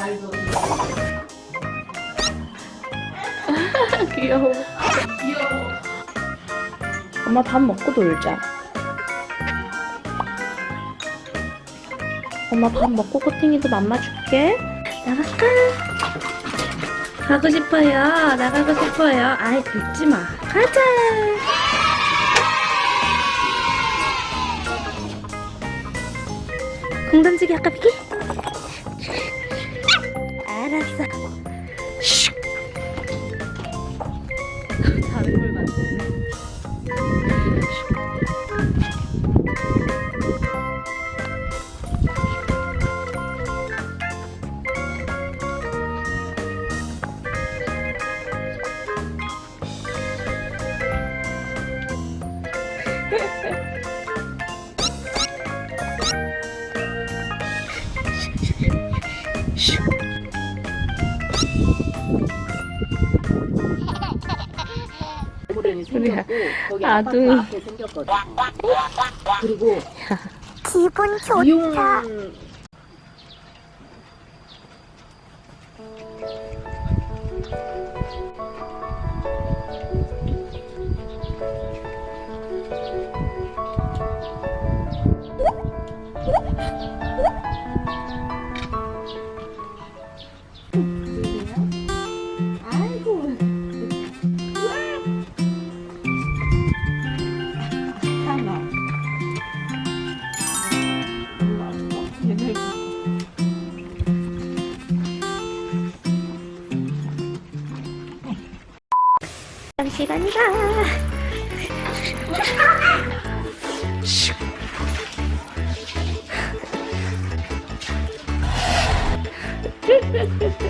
과일도 귀여워. 귀여워. 엄마 밥 먹고 놀자. 엄마 밥 먹고 코팅이도 맘마 줄게. 나갈까? 가고 싶어요. 나가고 싶어요. 아이, 긁지 마. 가자. 공 던지기 아까 비기? 거기 아둥이. 그리고 기분 좋다. 이용 시간이다.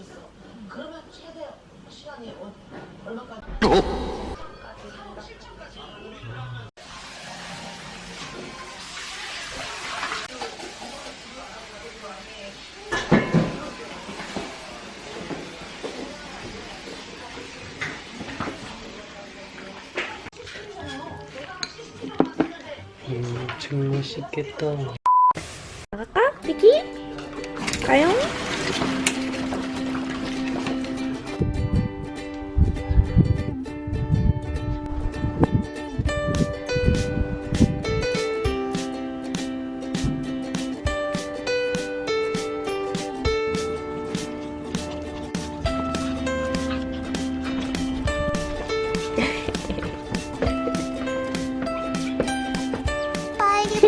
있어. 그러면 최대 시간이 어, 얼마까지? 음, 정말 맛있겠다. 나갈까? 비기? 가요?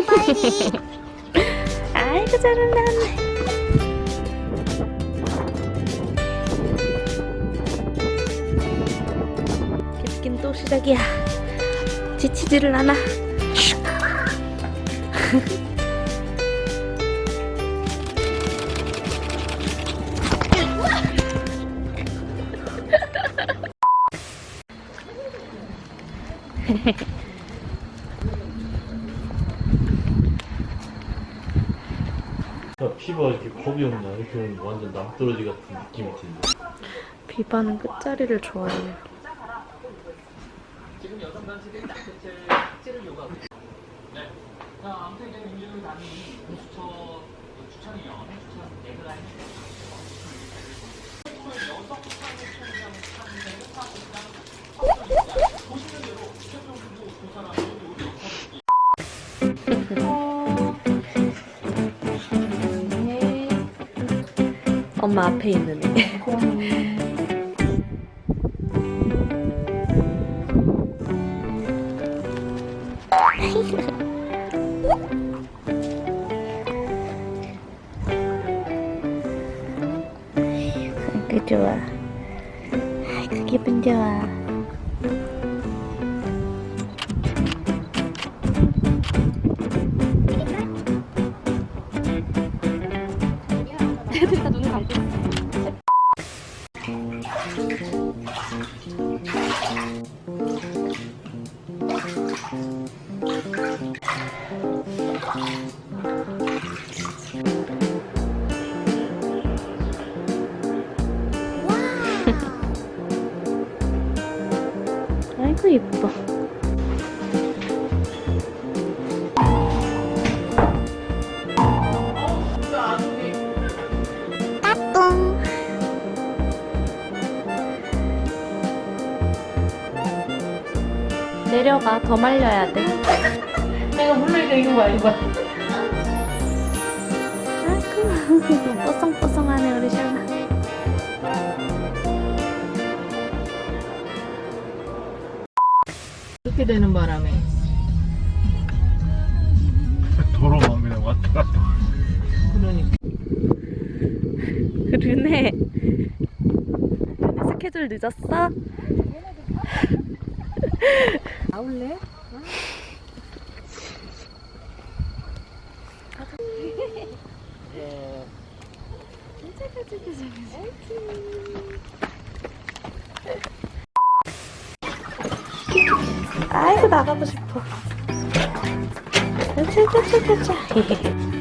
빨리 빨리. 아이고 잘한다. 깁긴 또 시작이야. 지치지를 않아. 야, 피부가 이렇게 겁이 없나? 이렇게 보면 완전 낭떠러지 같은 느낌이 드는데. 비바는 끝자리를 좋아해요. 엄마 앞에 있는 애. 아이고 좋아. 아이고 기분 좋아. 아이고 예뻐. 따뚱. 내려가 더 말려야 돼. 내가 물르니까 이거 봐 이거 봐. 아이고 뽀송뽀송 그렇게 되는 바람에 도로만 그냥 왔다 갔다. 그러니까 르네. 르네 스케줄 늦었어? 나올래? 아 나가고 싶어. 짜자자자자.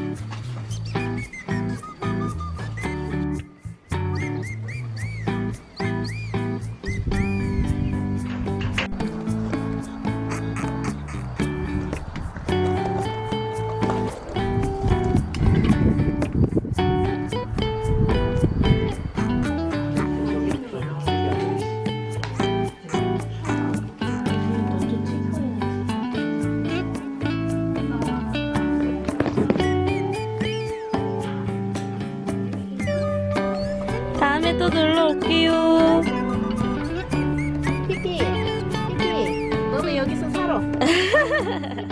놀러 올게요. 피피 피피 너는 여기서 살아